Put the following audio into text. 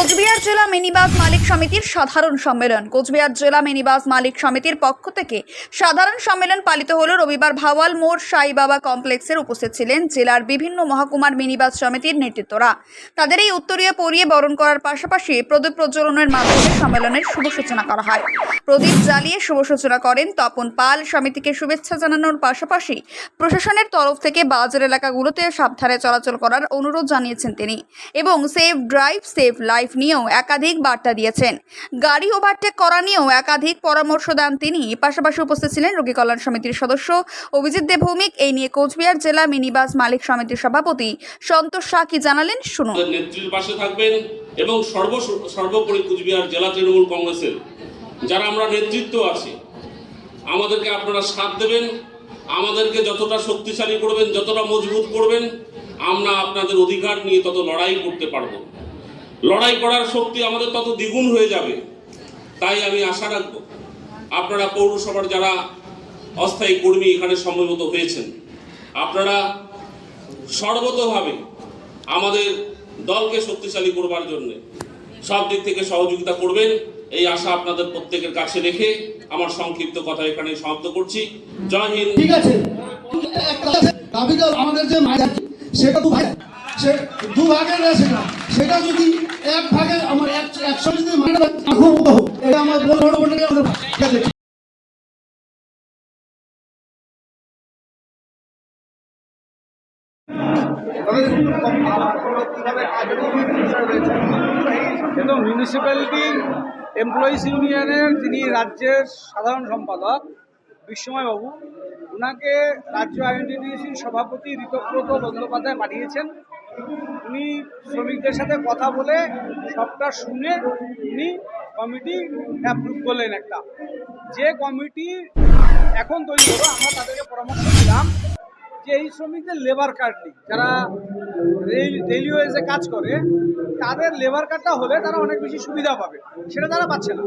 কোচবিহার জেলা মিনিবাস মালিক সমিতির সাধারণ সম্মেলন। কোচবিহার জেলা মিনিবাস মালিক সমিতির পক্ষ থেকে সাধারণ সম্মেলন পালিত হলো রবিবার ভাওয়াল মোড় সাই বাবা কমপ্লেক্সের উপস্থিত ছিলেন জেলার বিভিন্ন মহকুমার মিনিবাস সমিতির নেতৃত্বরা। তাদের এই উত্তরীয় পরিয়ে বরণ করার পাশাপাশি প্রদীপ প্রজ্বলনের মাধ্যমে সম্মেলনের শুভ সূচনা করা হয়। প্রদীপ জ্বালিয়ে শুভ সূচনা করেন তপন পাল। সমিতিকে শুভেচ্ছা জানানোর পাশাপাশি প্রশাসনের তরফ থেকে বাজার এলাকাগুলোতে সাবধানে চলাচল করার অনুরোধ জানিয়েছেন তিনি। এবং সেফ ড্রাইভ সেফ লাইফ নিয়েও একাধিক বার্তা দিয়েছেন। গাড়ি ওভারটেক করা নিয়েও একাধিক পরামর্শ দেন তিনি। পাশাপাশি উপস্থিত ছিলেন রোগী কল্যাণ সমিতির সদস্য অভিজিৎ দেব ভৌমিক এই নিয়ে কোচবিহার জেলা মিনিবাস মালিক সমিতির সভাপতি সন্তোষ শাহ কি জানালেন, শুনুন। নেত্রীর পাশে থাকবেন এবং সর্ব সর্বোপরি কুচবিহার জেলা তৃণমূল কংগ্রেসের যারা আমরা নেতৃত্ব আছি, আমাদেরকে আপনারা সাথ দেবেন, আমাদেরকে যতটা শক্তিশালী করবেন, যতটা মজবুত করবেন, আমরা আপনাদের অধিকার নিয়ে তত লড়াই করতে পারব। লড়াই করার শক্তি আমাদের তত দ্বিগুণ হয়ে যাবে। তাই আমি আশা রাখব আপনারা পৌরসভার যারা অস্থায়ী কর্মী এখানে সমবেত হয়েছেন, আপনারা সর্বতভাবে আমাদের দলকে শক্তিশালী করবার জন্য সব দিক থেকে সহযোগিতা করবেন। এই আশা আপনাদের প্রত্যেকের কাছে রেখে আমার সংক্ষিপ্ত কথা এখানে সমাপ্ত করছি। জয় হিন্দ। ঠিক আছে। আমাদের যে সেটা দু ভাগ সে দু রয়েছে না। সেটা যদি এক ভাগে আমার এক একশো যদি মানে এটা আমার বড় বড় কিন্তু মিউনিসিপ্যালিটি এমপ্লয়িজ ইউনিয়নের যিনি রাজ্যের সাধারণ সম্পাদক বিশ্বময় বাবু ওনাকে রাজ্য আইনটিডিসির সভাপতি ঋতব্রত বন্দ্যোপাধ্যায় পাঠিয়েছেন। উনি শ্রমিকদের সাথে কথা বলে সবটা শুনে উনি কমিটি অ্যাপ্রুভ করলেন একটা। যে কমিটি এখন তৈরি হলো আমরা তাদেরকে পরামর্শ দিলাম যে এই শ্রমিকদের লেবার কার্ড নেই। যারা ডেইলি ওয়েজে কাজ করে, তাদের লেবার কার্ডটা হলে তারা অনেক বেশি সুবিধা পাবে। সেটা তারা পাচ্ছে না।